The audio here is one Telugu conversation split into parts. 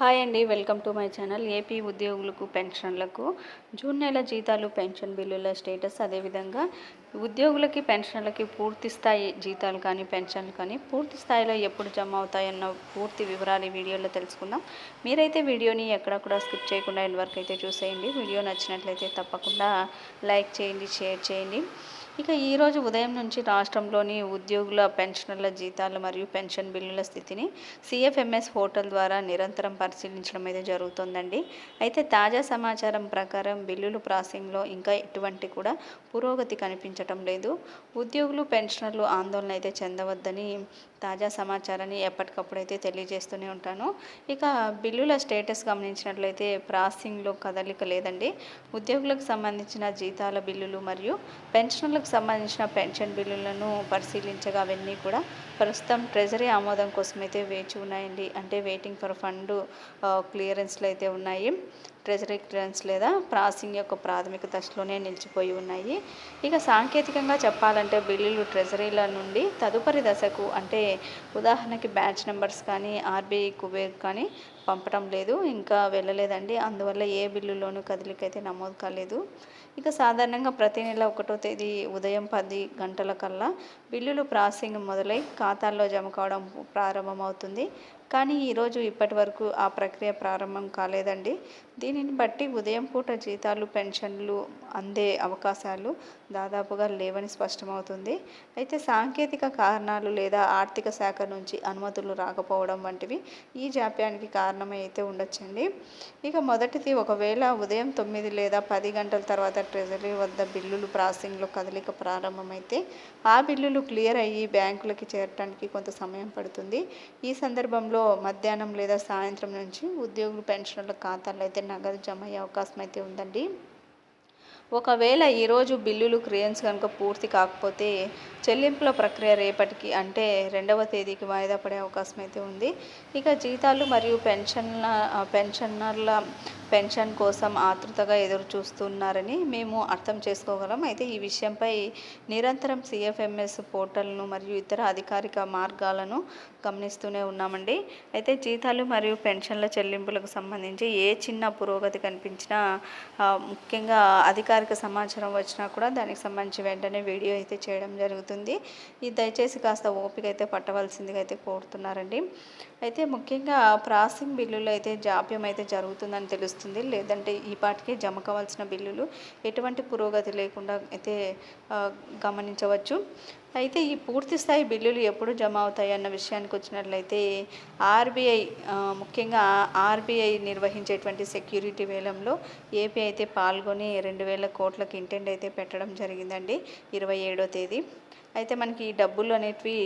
హాయ్ అండి welcome to my channel. AP ఉద్యోగులకు పెన్షన్లకు జూన్ నెల జీతాలు పెన్షన్ బిల్లుల స్టేటస్ అదేవిధంగా ఉద్యోగులకి పెన్షన్లకి పూర్తి స్థాయి జీతాలు కానీ పెన్షన్లు కానీ పూర్తి స్థాయిలో ఎప్పుడు జమ అవుతాయన్న పూర్తి వివరాలు ఈ వీడియోలో తెలుసుకుందాం. మీరైతే వీడియోని ఎక్కడ కూడా స్కిప్ చేయకుండా ఎండ్ వరకు అయితే చూసేయండి. వీడియో నచ్చినట్లయితే తప్పకుండా లైక్ చేయండి షేర్ చేయండి. ఇక ఈరోజు ఉదయం నుంచి రాష్ట్రంలోని ఉద్యోగుల పెన్షనర్ల జీతాలు మరియు పెన్షన్ బిల్లుల స్థితిని సిఎఫ్ఎంఎస్ పోర్టల్ ద్వారా నిరంతరం పరిశీలించడం అయితే జరుగుతుందండి. అయితే తాజా సమాచారం ప్రకారం బిల్లులు ప్రాసెసింగ్లో ఇంకా ఎటువంటి కూడా పురోగతి కనిపించటం లేదు. ఉద్యోగులు పెన్షనర్లు ఆందోళన అయితే చెందవద్దని తాజా సమాచారాన్ని ఎప్పటికప్పుడు అయితే తెలియజేస్తూనే ఉంటాను. ఇక బిల్లుల స్టేటస్ గమనించినట్లయితే ప్రాసెసింగ్లో కదలిక లేదండి. ఉద్యోగులకు సంబంధించిన జీతాల బిల్లులు మరియు పెన్షన్లకు సంబంధించిన పెన్షన్ బిల్లులను పరిశీలించగా అవన్నీ కూడా ప్రస్తుతం ట్రెజరీ ఆమోదం కోసం అయితే వేచి ఉన్నాయండి. అంటే వెయిటింగ్ ఫర్ ఫండ్ క్లియరెన్స్లు అయితే ఉన్నాయి. ట్రెజరీ క్లియరెన్స్ లేదా ప్రాసింగ్ యొక్క ప్రాథమిక దశలోనే నిలిచిపోయి ఉన్నాయి. ఇక సాంకేతికంగా చెప్పాలంటే బిల్లులు ట్రెజరీల నుండి తదుపరి దశకు అంటే ఉదాహరణకి బ్యాచ్ నెంబర్స్ కానీ ఆర్బీఐ కుబేర్ కానీ పంపడం లేదు ఇంకా వెళ్ళలేదండి. అందువల్ల ఏ బిల్లులోనూ కదలికైతే నమోదు కాలేదు. ఇక సాధారణంగా ప్రతి నెల ఒకటో తేదీ ఉదయం పది గంటల కల్లా బిల్లులు ప్రాసింగ్ మొదలై కా ఖాతాల్లో జమ కావడం ప్రారంభమవుతుంది. కానీ ఈరోజు ఇప్పటి వరకు ఆ ప్రక్రియ ప్రారంభం కాలేదండి. దీనిని బట్టి ఉదయం పూట జీతాలు పెన్షన్లు అందే అవకాశాలు దాదాపుగా లేవని స్పష్టమవుతుంది. అయితే సాంకేతిక కారణాలు లేదా ఆర్థిక శాఖ నుంచి అనుమతులు రాకపోవడం వంటివి ఈ జాప్యానికి కారణమై అయితే ఉండొచ్చండి. ఇక మొదటిది ఒకవేళ ఉదయం తొమ్మిది లేదా పది గంటల తర్వాత ట్రెజరీ వద్ద బిల్లులు ప్రాసెసింగ్లో కదలిక ప్రారంభమైతే ఆ బిల్లులు క్లియర్ అయ్యి బ్యాంకులకి చేరటానికి కొంత సమయం పడుతుంది. ఈ సందర్భంలో మధ్యాహ్నం లేదా సాయంత్రం నుంచి ఉద్యోగులు పెన్షన్ల ఖాతాల్లో అయితే నగదు జమ అయ్యే అవకాశం అయితే ఉందండి. ఒకవేళ ఈరోజు బిల్లులు క్రియాన్స్ కనుక పూర్తి కాకపోతే చెల్లింపుల ప్రక్రియ రేపటికి అంటే రెండవ తేదీకి వాయిదా పడే అవకాశం అయితే ఉంది. ఇక జీతాలు మరియు పెన్షన్ల పెన్షనర్ల పెన్షన్ కోసం ఆతృతగా ఎదురు చూస్తున్నారని మేము అర్థం చేసుకోగలం. అయితే ఈ విషయంపై నిరంతరం సిఎఫ్ఎంఎస్ పోర్టల్ను మరియు ఇతర అధికారిక మార్గాలను గమనిస్తూనే ఉన్నామండి. అయితే జీతాలు మరియు పెన్షన్ల చెల్లింపులకు సంబంధించి ఏ చిన్న పురోగతి కనిపించినా ముఖ్యంగా అధికారిక సమాచారం వచ్చినా కూడా దానికి సంబంధించి వెంటనే వీడియో అయితే చేయడం జరుగుతుంది. ఇది దయచేసి కాస్త ఓపిక అయితే పట్టవలసిందిగా అయితే కోరుతున్నారండి. అయితే ముఖ్యంగా ప్రాసెసింగ్ బిల్లులు అయితే జాప్యం అయితే జరుగుతుందని తెలుస్తుంది. లేదంటే ఈ పాటికే జమ కావాల్సిన బిల్లులు ఎటువంటి పురోగతి లేకుండా అయితే గమనించవచ్చు. అయితే ఈ పూర్తి స్థాయి బిల్లులు ఎప్పుడు జమ అవుతాయి అన్న విషయానికి వచ్చినట్లయితే ఆర్బీఐ ముఖ్యంగా ఆర్బీఐ నిర్వహించేటువంటి సెక్యూరిటీ వేలంలో ఏపీ అయితే పాల్గొని రెండు వేల కోట్లకు ఇంటెండ్ అయితే పెట్టడం జరిగిందండి ఇరవై ఏడో తేదీ. అయితే మనకి ఈ డబ్బులు అనేటివి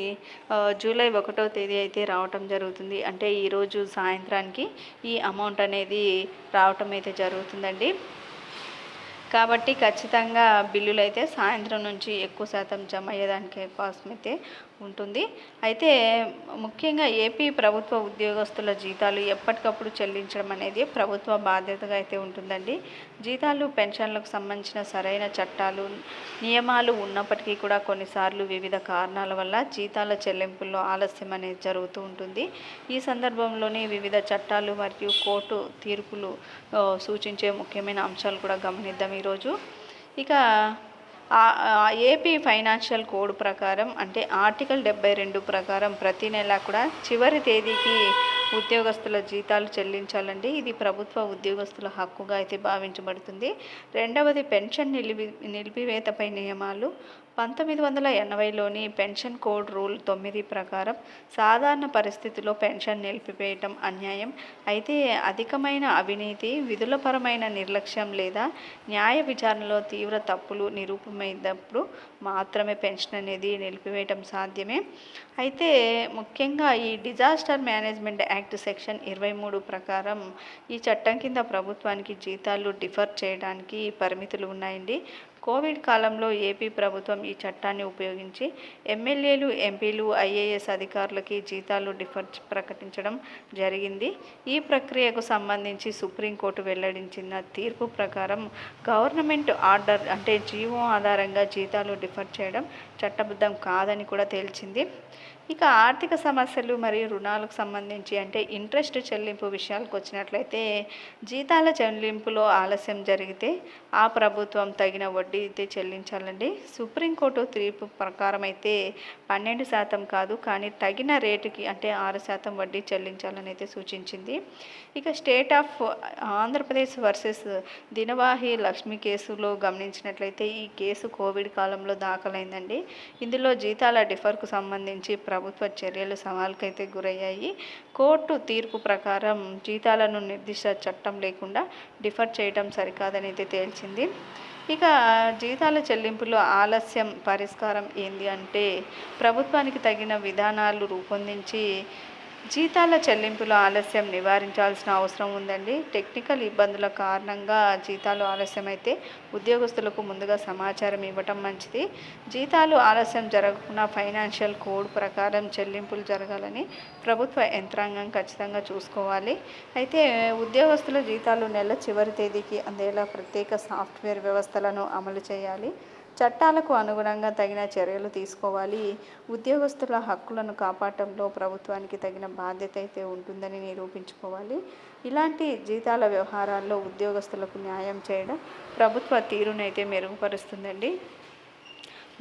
జూలై ఒకటో తేదీ అయితే రావటం జరుగుతుంది. అంటే ఈరోజు సాయంత్రానికి ఈ అమౌంట్ అనేది రావటం అయితే జరుగుతుందండి. కాబట్టి ఖచ్చితంగా బిల్లులు అయితే సాయంత్రం నుంచి ఎక్కువ శాతం జమ అయ్యేదానికి అవకాశం అయితే ఉంటుంది. అయితే ముఖ్యంగా ఏపీ ప్రభుత్వ ఉద్యోగస్తుల జీతాలు ఎప్పటికప్పుడు చెల్లించడం అనేది ప్రభుత్వ బాధ్యతగా అయితే ఉంటుందండి. జీతాలు పెన్షన్లకు సంబంధించిన సరైన చట్టాలు నియమాలు ఉన్నప్పటికీ కూడా కొన్నిసార్లు వివిధ కారణాల వల్ల జీతాల చెల్లింపుల్లో ఆలస్యం అనేది జరుగుతూ ఉంటుంది. ఈ సందర్భంలోనే వివిధ చట్టాలు మరియు కోర్టు తీర్పులు సూచించే ముఖ్యమైన అంశాలు కూడా గమనిద్దాం. ఈరోజు. ఇక ఏపీ ఫైనాన్షియల్ కోడ్ ప్రకారం అంటే ఆర్టికల్ డెబ్బై రెండు ప్రకారం ప్రతి నెల కూడా చివరి తేదీకి ఉద్యోగస్తుల జీతాలు చెల్లించాలండి. ఇది ప్రభుత్వ ఉద్యోగస్తుల హక్కుగా అయితే భావించబడుతుంది. రెండవది పెన్షన్ నిలిపి నిలిపివేతపై నియమాలు. పంతొమ్మిది వందల ఎనభైలోని పెన్షన్ కోడ్ రూల్ తొమ్మిది ప్రకారం సాధారణ పరిస్థితిలో పెన్షన్ నిలిపివేయటం అన్యాయం. అయితే అధికమైన అవినీతి విధులపరమైన నిర్లక్ష్యం లేదా న్యాయ విచారణలో తీవ్ర తప్పులు నిరూపమైనప్పుడు మాత్రమే పెన్షన్ అనేది నిలిపివేయటం సాధ్యమే. అయితే ముఖ్యంగా ఈ డిజాస్టర్ మేనేజ్మెంట్ యాక్ట్ సెక్షన్ ఇరవై మూడు ప్రకారం ఈ చట్టం కింద ప్రభుత్వానికి జీతాలు డిఫర్ చేయడానికి పరిమితులు ఉన్నాయండి. కోవిడ్ కాలంలో ఏపీ ప్రభుత్వం ఈ చట్టాన్ని ఉపయోగించి ఎమ్మెల్యేలు ఎంపీలు ఐఏఎస్ అధికారులకి జీతాలు డిఫర్ ప్రకటించడం జరిగింది. ఈ ప్రక్రియకు సంబంధించి సుప్రీంకోర్టు వెల్లడించిన తీర్పు ప్రకారం గవర్నమెంట్ ఆర్డర్ అంటే జీవో ఆధారంగా జీతాలు డిఫర్ చేయడం చట్టబద్ధం కాదని కూడా తేల్చింది. ఇక ఆర్థిక సమస్యలు మరియు రుణాలకు సంబంధించి అంటే ఇంట్రెస్ట్ చెల్లింపు విషయాలకు వచ్చినట్లయితే జీతాల చెల్లింపులో ఆలస్యం జరిగితే ఆ ప్రభుత్వం తగిన వడ్డీ అయితే చెల్లించాలండి. సుప్రీంకోర్టు తీర్పు ప్రకారం అయితే పన్నెండు శాతం కాదు కానీ తగిన రేటుకి అంటే ఆరు శాతం వడ్డీ చెల్లించాలని అయితే సూచించింది. ఇక state of Andhra Pradesh versus Dinavahi Lakshmi కేసులో గమనించినట్లయితే ఈ కేసు కోవిడ్ కాలంలో దాఖలైందండి. ఇందులో జీతాల డిఫర్కు సంబంధించి ప్రభుత్వ చర్యలు సవాల్కైతే గురయ్యాయి. కోర్టు తీర్పు ప్రకారం జీతాలను నిర్దిష్ట చట్టం లేకుండా డిఫర్ చేయడం సరికాదని అయితే తేల్చింది. ఇక జీతాల చెల్లింపులో ఆలస్యం పరిష్కారం ఏంది అంటే ప్రభుత్వానికి తగిన విధానాలు రూపొందించి జీతాల చెల్లింపులో ఆలస్యం నివారించాల్సిన అవసరం ఉందండి. టెక్నికల్ ఇబ్బందుల కారణంగా జీతాలు ఆలస్యమైతే ఉద్యోగస్తులకు ముందుగా సమాచారం ఇవ్వటం మంచిది. జీతాలు ఆలస్యం జరగకుండా ఫైనాన్షియల్ కోడ్ ప్రకారం చెల్లింపులు జరగాలని ప్రభుత్వ యంత్రాంగం ఖచ్చితంగా చూసుకోవాలి. అయితే ఉద్యోగస్తుల జీతాలు నెల చివరి తేదీకి అందేలా ప్రత్యేక సాఫ్ట్వేర్ వ్యవస్థలను అమలు చేయాలి. చట్టాలకు అనుగుణంగా తగిన చర్యలు తీసుకోవాలి. ఉద్యోగస్తుల హక్కులను కాపాడటంలో ప్రభుత్వానికి తగిన బాధ్యత అయితే ఉంటుందని నిరూపించుకోవాలి. ఇలాంటి జీతాల వ్యవహారాల్లో ఉద్యోగస్తులకు న్యాయం చేయడం ప్రభుత్వ తీరునైతే మెరుగుపరుస్తుందండి.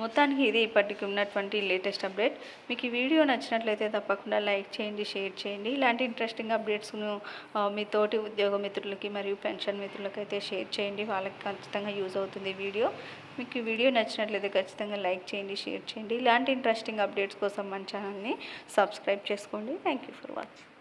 మొత్తానికి ఇది ఇప్పటికి ఉన్నటువంటి లేటెస్ట్ అప్డేట్ మీకు ఈ వీడియో నచ్చినట్లయితే తప్పకుండా లైక్ చేయండి షేర్ చేయండి. ఇలాంటి ఇంట్రెస్టింగ్ అప్డేట్స్ను మీ తోటి ఉద్యోగ మిత్రులకి మరియు పెన్షన్ మిత్రులకి అయితే షేర్ చేయండి. వాళ్ళకి ఖచ్చితంగా యూజ్ అవుతుంది వీడియో. మీకు ఈ వీడియో నచ్చినట్లయితే ఖచ్చితంగా లైక్ చేయండి షేర్ చేయండి. ఇలాంటి ఇంట్రెస్టింగ్ అప్డేట్స్ కోసం మన ఛానల్ని సబ్స్క్రైబ్ చేసుకోండి. Thank you for watching